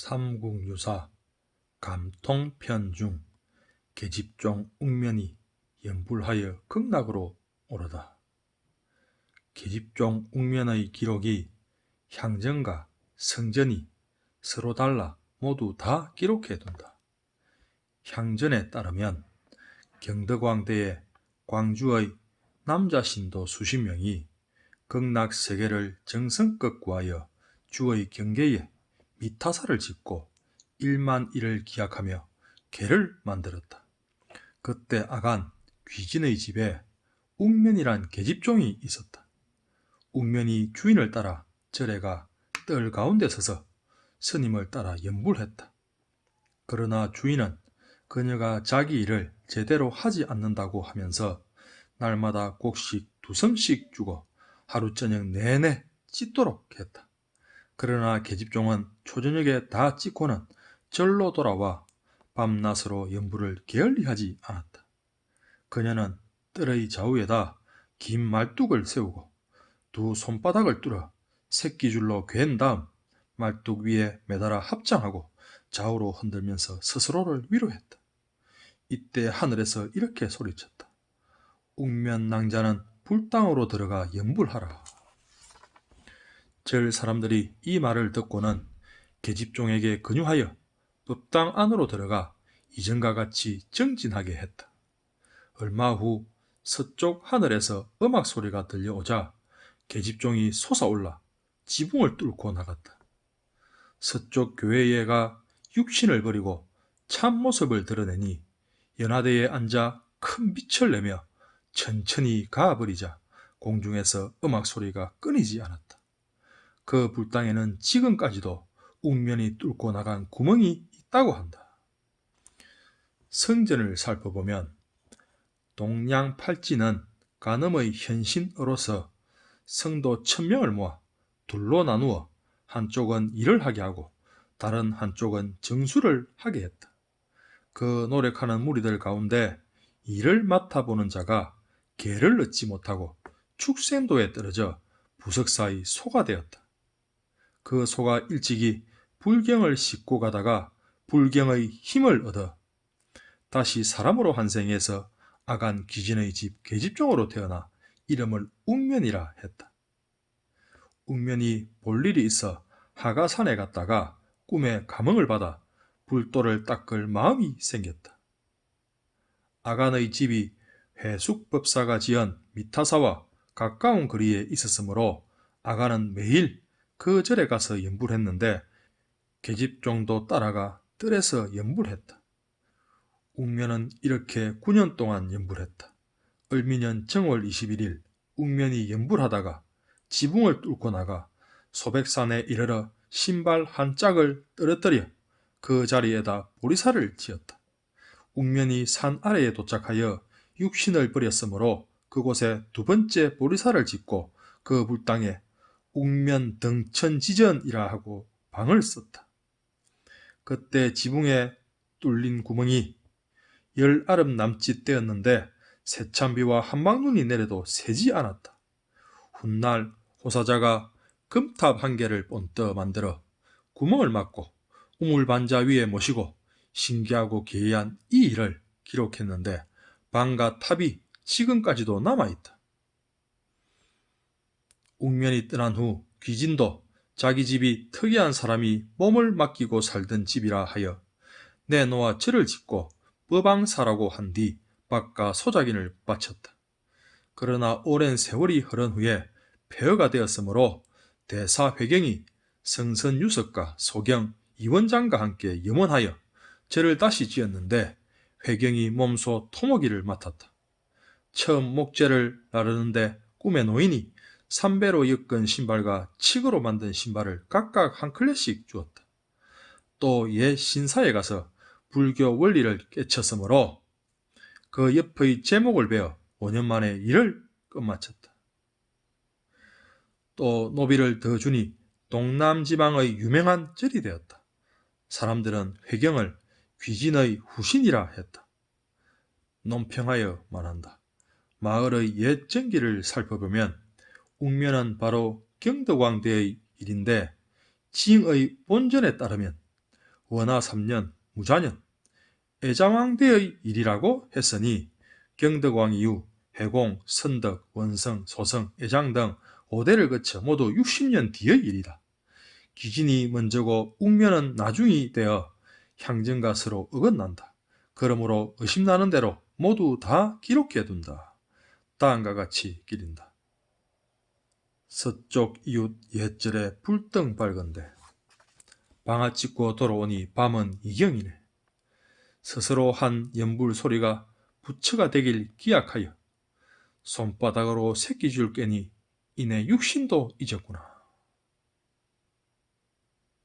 삼국유사 감통편 중 계집종 웅면이 연불하여 극락으로 오르다. 계집종 웅면의 기록이 향전과 성전이 서로 달라 모두 다 기록해 둔다. 향전에 따르면 경덕왕대의 광주의 남자 신도 수십 명이 극락 세계를 정성껏 구하여 주의 경계에 미타사를 짓고 일만 일을 기약하며 개를 만들었다. 그때 아간 귀진의 집에 웅면이란 계집종이 있었다. 웅면이 주인을 따라 절에가 뜰 가운데 서서 스님을 따라 연불했다. 그러나 주인은 그녀가 자기 일을 제대로 하지 않는다고 하면서 날마다 곡식 두 섬씩 주고 하루 저녁 내내 찢도록 했다. 그러나 계집종은 초저녁에 다 찍고는 절로 돌아와 밤낮으로 연부를 게을리하지 않았다. 그녀는 뜰의 좌우에다 긴 말뚝을 세우고 두 손바닥을 뚫어 새끼줄로 괜 다음 말뚝 위에 매달아 합장하고 좌우로 흔들면서 스스로를 위로했다. 이때 하늘에서 이렇게 소리쳤다. 웅면 낭자는 불당으로 들어가 연불하라. 절 사람들이 이 말을 듣고는 계집종에게 근유하여 법당 안으로 들어가 이전과 같이 정진하게 했다. 얼마 후 서쪽 하늘에서 음악 소리가 들려오자 계집종이 솟아올라 지붕을 뚫고 나갔다. 서쪽 교회에가 육신을 버리고 참 모습을 드러내니 연하대에 앉아 큰 빛을 내며 천천히 가버리자 공중에서 음악 소리가 끊이지 않았다. 그 불당에는 지금까지도 웅면이 뚫고 나간 구멍이 있다고 한다. 성전을 살펴보면 동양 팔찌는 간음의 현신으로서 성도 천명을 모아 둘로 나누어 한쪽은 일을 하게 하고 다른 한쪽은 정수를 하게 했다. 그 노력하는 무리들 가운데 일을 맡아보는 자가 개를 얻지 못하고 축생도에 떨어져 부석사의 소가 되었다. 그 소가 일찍이 불경을 싣고 가다가 불경의 힘을 얻어 다시 사람으로 환생해서 아간 귀진의 집 계집종으로 태어나 이름을 웅면이라 했다. 웅면이 볼 일이 있어 하가산에 갔다가 꿈에 감흥을 받아 불도를 닦을 마음이 생겼다. 아간의 집이 회숙법사가 지은 미타사와 가까운 거리에 있었으므로 아가는 매일 그 절에 가서 연불했는데 계집종도 따라가 뜰에서 연불했다. 웅면은 이렇게 9년 동안 연불했다. 을미년 정월 21일 웅면이 연불하다가 지붕을 뚫고 나가 소백산에 이르러 신발 한 짝을 떨어뜨려 그 자리에다 보리사를 지었다. 웅면이 산 아래에 도착하여 육신을 버렸으므로 그곳에 두 번째 보리사를 짓고 그 불당에 웅면 등천지전이라 하고 방을 썼다. 그때 지붕에 뚫린 구멍이 열 아름 남짓 되었는데 새참비와 한방눈이 내려도 새지 않았다. 훗날 호사자가 금탑 한 개를 본떠 만들어 구멍을 막고 우물반자 위에 모시고 신기하고 기이한 이 일을 기록했는데 방과 탑이 지금까지도 남아있다. 웅면이 떠난 후 귀진도 자기 집이 특이한 사람이 몸을 맡기고 살던 집이라 하여 내놓아 절을 짓고 법왕사라고 한뒤 밭과 소작인을 바쳤다. 그러나 오랜 세월이 흐른 후에 폐허가 되었으므로 대사 회경이 성선유석과 소경, 이원장과 함께 염원하여 절을 다시 지었는데 회경이 몸소 토목이를 맡았다. 처음 목재를 나르는데 꿈에 노인이 삼배로 엮은 신발과 칡으로 만든 신발을 각각 한 클레씩 주었다. 또 옛 신사에 가서 불교 원리를 깨쳤으므로 그 옆의 제목을 배워 5년 만에 일을 끝마쳤다. 또 노비를 더 주니 동남지방의 유명한 절이 되었다. 사람들은 회경을 귀진의 후신이라 했다. 논평하여 말한다. 마을의 옛 전기를 살펴보면 웅면은 바로 경덕왕대의 일인데 징의 본전에 따르면 원하 3년 무자년 애자왕대의 일이라고 했으니 경덕왕 이후 회공, 선덕, 원성, 소성, 애장 등 5대를 거쳐 모두 60년 뒤의 일이다. 기진이 먼저고 웅면은 나중이 되어 향정과 서로 어긋난다. 그러므로 의심나는 대로 모두 다 기록해둔다. 다음과 같이 기린다. 서쪽 이웃 옛절에 불등 밝은데 방아 찍고 돌아오니 밤은 이경이네. 스스로 한 연불 소리가 부처가 되길 기약하여 손바닥으로 새끼줄 깨니 이내 육신도 잊었구나.